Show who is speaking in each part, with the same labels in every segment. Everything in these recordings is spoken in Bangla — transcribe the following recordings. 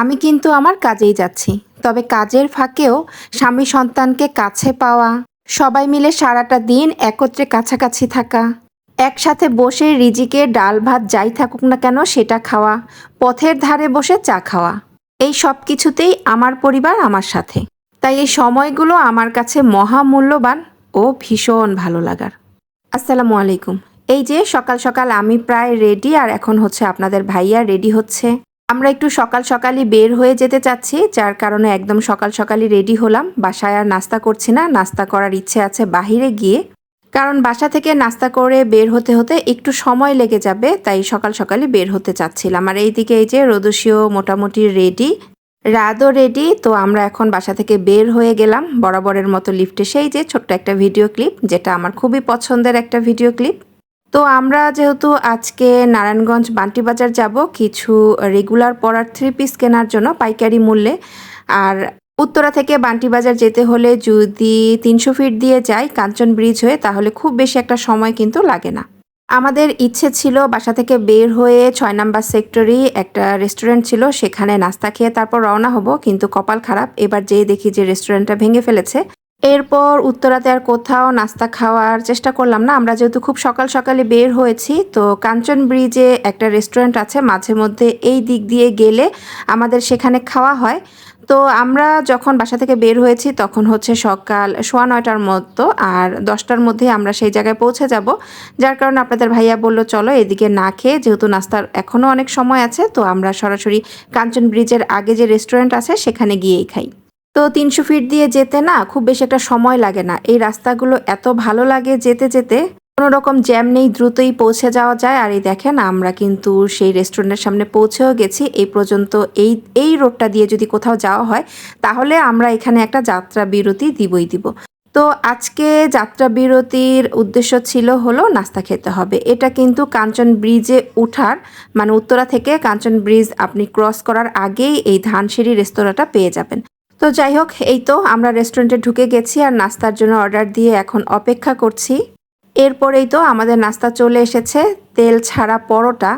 Speaker 1: আমি কিন্তু আমার কাজেই যাচ্ছি। তবে কাজের ফাঁকেও স্বামী সন্তানকে কাছে পাওয়া, সবাই মিলে সারাটা দিন একত্রে কাছাকাছি থাকা, একসাথে বসে রিজিকে ডাল ভাত যাই থাকুক না কেন সেটা খাওয়া, পথের ধারে বসে চা খাওয়া। এই সব কিছুতেই আমার পরিবার আমার সাথে। তাই এই সময়গুলো আমার কাছে মহামূল্যবান ও ভীষণ ভালো লাগার। আসসালামু আলাইকুম। এই যে সকাল সকাল আমি প্রায় রেডি আর এখন হচ্ছে আপনাদের ভাইয়া রেডি হচ্ছে। আমরা একটু সকাল সকালই বের হয়ে যেতে চাচ্ছি, যার কারণে একদম সকাল সকালই রেডি হলাম। বাসায় আর নাস্তা করছি না, নাস্তা করার ইচ্ছে আছে বাহিরে গিয়ে। কারণ বাসা থেকে নাস্তা করে বের হতে হতে একটু সময় লেগে যাবে, তাই সকাল সকালই বের হতে চাচ্ছিলাম। আর এইদিকে এই যে রোদসীয় মোটামুটি রেডি, রাতও রেডি, তো আমরা এখন বাসা থেকে বের হয়ে গেলাম। বরাবরের মতো লিফটে সেই যে ছোট্ট একটা ভিডিও ক্লিপ, যেটা আমার খুবই পছন্দের একটা ভিডিও ক্লিপ। তো আমরা যেহেতু আজকে নারায়ণগঞ্জ বান্টি বাজার যাব, কিছু রেগুলার পরার থ্রি পিস কেনার জন্য পাইকারি মূল্যে। আর উত্তরা থেকে বান্টি বাজার যেতে হলে যদি তিনশো ফিট দিয়ে যাই কাঞ্চন ব্রিজ হয়ে, তাহলে খুব বেশি একটা সময় কিন্তু লাগে না। আমাদের ইচ্ছে ছিল বাসা থেকে বের হয়ে ছয় নাম্বার সেক্টরি একটা রেস্টুরেন্ট ছিল, সেখানে নাস্তা খেয়ে তারপর রওনা হব, কিন্তু কপাল খারাপ। এবার যেয়ে দেখি যে রেস্টুরেন্টটা ভেঙে ফেলেছে। এরপর উত্তরাতে আর কোথাও নাস্তা খাওয়ার চেষ্টা করলাম না। আমরা যেহেতু খুব সকাল সকালে বের হয়েছি, তো কাঞ্চন ব্রিজে একটা রেস্টুরেন্ট আছে, মাঝে মধ্যে এই দিক দিয়ে গেলে আমাদের সেখানে খাওয়া হয়। তো আমরা যখন বাসা থেকে বের হয়েছি, তখন হচ্ছে সকাল সোয়া নয়টার মতো আর দশটার মধ্যে আমরা সেই জায়গায় পৌঁছে যাব। যার কারণে আপনাদের ভাইয়া বলল, চলো এদিকে না খেয়ে, যেহেতু নাস্তার এখনও অনেক সময় আছে, তো আমরা সরাসরি কাঞ্চন ব্রিজের আগে যে রেস্টুরেন্ট আছে, সেখানে গিয়েই খাই। তো তিনশো ফিট দিয়ে যেতে না খুব বেশি একটা সময় লাগে না। এই রাস্তাগুলো এত ভালো লাগে যেতে যেতে কোনো রকম জ্যাম নেই, দ্রুতই পৌঁছে যাওয়া যায়। আর এই দেখেন, আমরা কিন্তু সেই রেস্টুরেন্টের সামনে পৌঁছেও গেছি। এই পর্যন্ত এই এই রোডটা দিয়ে যদি কোথাও যাওয়া হয়, তাহলে আমরা এখানে একটা যাত্রা বিরতি দিবই দিব। তো আজকে যাত্রা বিরতির উদ্দেশ্য ছিল হলো নাস্তা খেতে হবে। এটা কিন্তু কাঞ্চন ব্রিজে উঠার মানে উত্তরা থেকে কাঞ্চন ব্রিজ আপনি ক্রস করার আগেই এই ধানসিঁড়ি রেস্তোরাঁটা পেয়ে যাবেন। তো যাই হোক, এই তো আমরা রেস্টুরেন্টে ঢুকে গেছি আর নাস্তার জন্য অর্ডার দিয়ে এখন অপেক্ষা করছি। এরপরেই তো আমাদের নাস্তা চলে এসেছে, তেল ছাড়া পরোটা।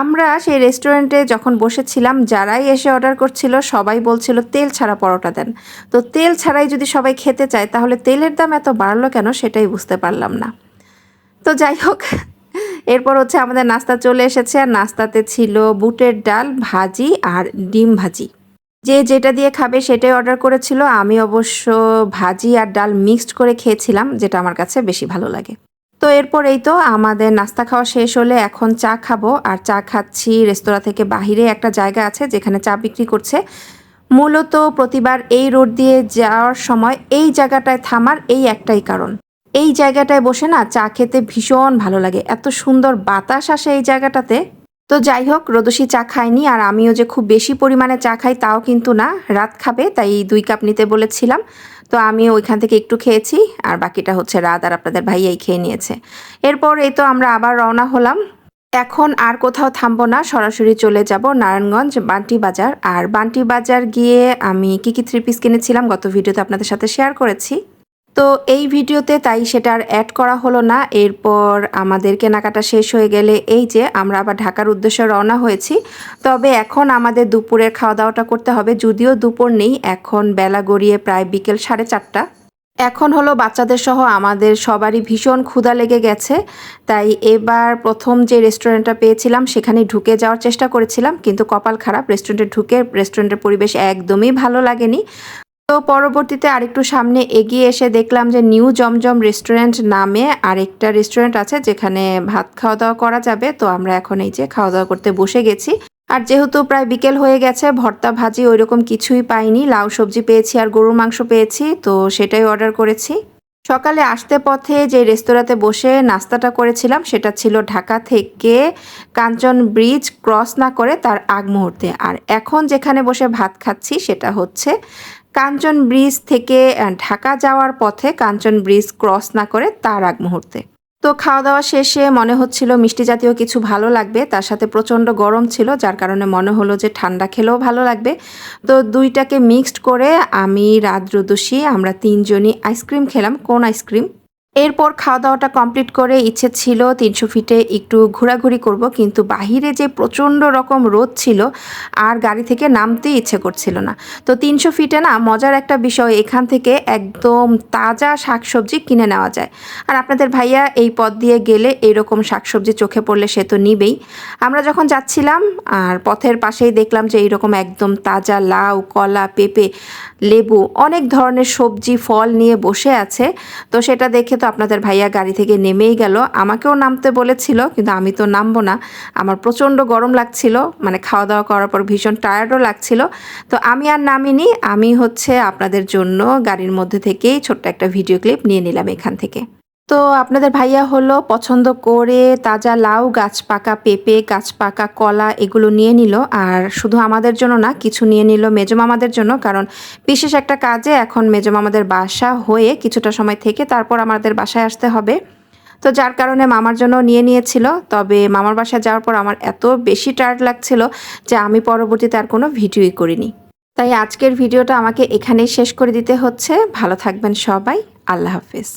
Speaker 1: আমরা সেই রেস্টুরেন্টে যখন বসেছিলাম, যারাই এসে অর্ডার করছিল, সবাই বলছিল, তেল ছাড়া পরোটা দেন। তো তেল ছাড়াই যদি সবাই খেতে চায়, তাহলে তেলের দাম এত বাড়লো কেন সেটাই বুঝতে পারলাম না। তো যাই হোক, এরপর হচ্ছে আমাদের নাস্তা চলে এসেছে। আর নাস্তাতে ছিল বুটের ডাল, ভাজি আর ডিম ভাজি। যে যেটা দিয়ে খাবে সেটাই অর্ডার করেছিল। আমি অবশ্য ভাজি আর ডাল মিক্সড করে খেয়েছিলাম, যেটা আমার কাছে বেশি ভালো লাগে। তো এরপর এই তো আমাদের নাস্তা খাওয়া শেষ হলে এখন চা খাব। আর চা খাচ্ছি রেস্তোরাঁ থেকে বাহিরে একটা জায়গা আছে যেখানে চা বিক্রি করছে। মূলত প্রতিবার এই রোড দিয়ে যাওয়ার সময় এই জায়গাটায় থামার এই একটাই কারণ। এই জায়গাটায় বসে না চা খেতে ভীষণ ভালো লাগে। এত সুন্দর বাতাস আসে এই জায়গাটাতে। তো যাই হোক রোদসী চা খাইনি আর আমিও যে খুব বেশি পরিমাণে চা খাই তাও কিন্তু না, রাত খাবে, তাই দুই কাপ নিতে বলেছিলাম। তো আমি ওইখান থেকে একটু খেয়েছি আর বাকিটা হচ্ছে রাত আর আপনাদের ভাইয়াই খেয়ে নিয়েছে। এরপর এই তো আমরা আবার রওনা হলাম। এখন আর কোথাও থামবো না, সরাসরি চলে যাব নারায়ণগঞ্জ বান্টি বাজার। আর বান্টি বাজার গিয়ে আমি কি কি থ্রি পিস কিনেছিলাম গত ভিডিওতে আপনাদের সাথে শেয়ার করেছি। তো এই ভিডিওতে তাই সেটা আর অ্যাড করা হলো না। এরপর আমাদের কেনাকাটা শেষ হয়ে গেলে এই যে আমরা আবার ঢাকার উদ্দেশ্যে রওনা হয়েছি। তবে এখন আমাদের দুপুরের খাওয়া দাওয়াটা করতে হবে। যদিও দুপুর নেই, এখন বেলা গড়িয়ে প্রায় বিকেল সাড়ে চারটা। এখন হলো বাচ্চাদের সহ আমাদের সবারই ভীষণ ক্ষুধা লেগে গেছে। তাই এবার প্রথম যে রেস্টুরেন্টটা পেয়েছিলাম, সেখানে ঢুকে যাওয়ার চেষ্টা করেছিলাম, কিন্তু কপাল খারাপ। রেস্টুরেন্টে ঢুকে রেস্টুরেন্টের পরিবেশ একদমই ভালো লাগেনি। তো পরবর্তীতে আরেকটু সামনে এগিয়ে এসে দেখলাম যে নিউ জমজম রেস্টুরেন্ট নামে আরেকটা রেস্টুরেন্ট আছে যেখানে ভাত খাওয়া দাওয়া করা যাবে। তো আমরা এখন এই যে খাওয়া দাওয়া করতে বসে গেছি। আর যেহেতু প্রায় বিকেল হয়ে গেছে, ভর্তা ভাজি ওই রকম কিছুই পাইনি। লাউ সবজি পেয়েছি আর গরুর মাংস পেয়েছি, তো সেটাই অর্ডার করেছি। সকালে আসতে পথে যে রেস্তোরাঁতে বসে নাস্তাটা করেছিলাম, সেটা ছিল ঢাকা থেকে কাঞ্চন ব্রিজ ক্রস না করে তার আগ মুহূর্তে আর এখন যেখানে বসে ভাত খাচ্ছি, সেটা হচ্ছে কাঞ্চন ব্রিজ থেকে ঢাকা যাওয়ার পথে কাঞ্চন ব্রিজ ক্রস না করে তার আগ মুহূর্তে। তো খাওয়া দাওয়া শেষে মনে হচ্ছিল মিষ্টি জাতীয় কিছু ভালো লাগবে, তার সাথে প্রচণ্ড গরম ছিল, যার কারণে মনে হলো যে ঠান্ডা খেলেও ভালো লাগবে। তো দুইটাকে মিক্সড করে আমি রাত আমরা তিনজনই আইসক্রিম খেলাম, কোন আইসক্রিম? এরপর খাওয়া দাওয়াটা কমপ্লিট করে ইচ্ছে ছিল তিনশো ফিটে একটু ঘোরাঘুরি করব, কিন্তু বাহিরে যে প্রচণ্ড রকম রোদ ছিল আর গাড়ি থেকে নামতেই ইচ্ছে করছিল না। তো তিনশো ফিটে না মজার একটা বিষয়, এখান থেকে একদম তাজা শাকসবজি কিনে নেওয়া যায়। আর আপনাদের ভাইয়া এই পথ দিয়ে গেলে এইরকম শাকসবজি চোখে পড়লে সে তো নিবেই। আমরা যখন যাচ্ছিলাম আর পথের পাশেই দেখলাম যে এইরকম একদম তাজা লাউ, কলা, পেঁপে, লেবু, অনেক ধরনের সবজি, ফল নিয়ে বসে আছে, তো সেটা দেখে তো আপনাদের ভাইয়া গাড়ি থেকে নেমেই গেল। আমাকেও নামতে বলেছিল, কিন্তু আমি তো নামবো না। আমার প্রচণ্ড গরম লাগছিল মানে খাওয়া দাওয়া করার পর ভীষণ টায়ার্ডও লাগছিল। তো আমি আর নামিনি, আমি হচ্ছে আপনাদের জন্য গাড়ির মধ্যে থেকেই ছোট্ট একটা ভিডিও ক্লিপ নিয়ে নিলাম এখান থেকে। তো আপনাদের ভাইয়া হলো পছন্দ করে তাজা লাউ, গাছ পাকা পেঁপে, গাছ পাকা কলা এগুলো নিয়ে নিল। আর শুধু আমাদের জন্য না, কিছু নিয়ে নিল মেজো মামাদের জন্য, কারণ বিশেষ একটা কাজে এখন মেজো মামাদের বাসা হয়ে কিছুটা সময় থেকে তারপর আমাদের বাসায় আসতে হবে। তো যার কারণে মামার জন্য নিয়ে নিয়েছিল, তবে মামার বাসায় যাওয়ার পর আমার এত বেশি টায়ার্ড লাগছিল যে আমি পরবর্তীতে আর কোনো ভিডিওই করিনি। তাই আজকের ভিডিওটা আমাকে এখানেই শেষ করে দিতে হচ্ছে। ভালো থাকবেন সবাই। আল্লাহ হাফেজ।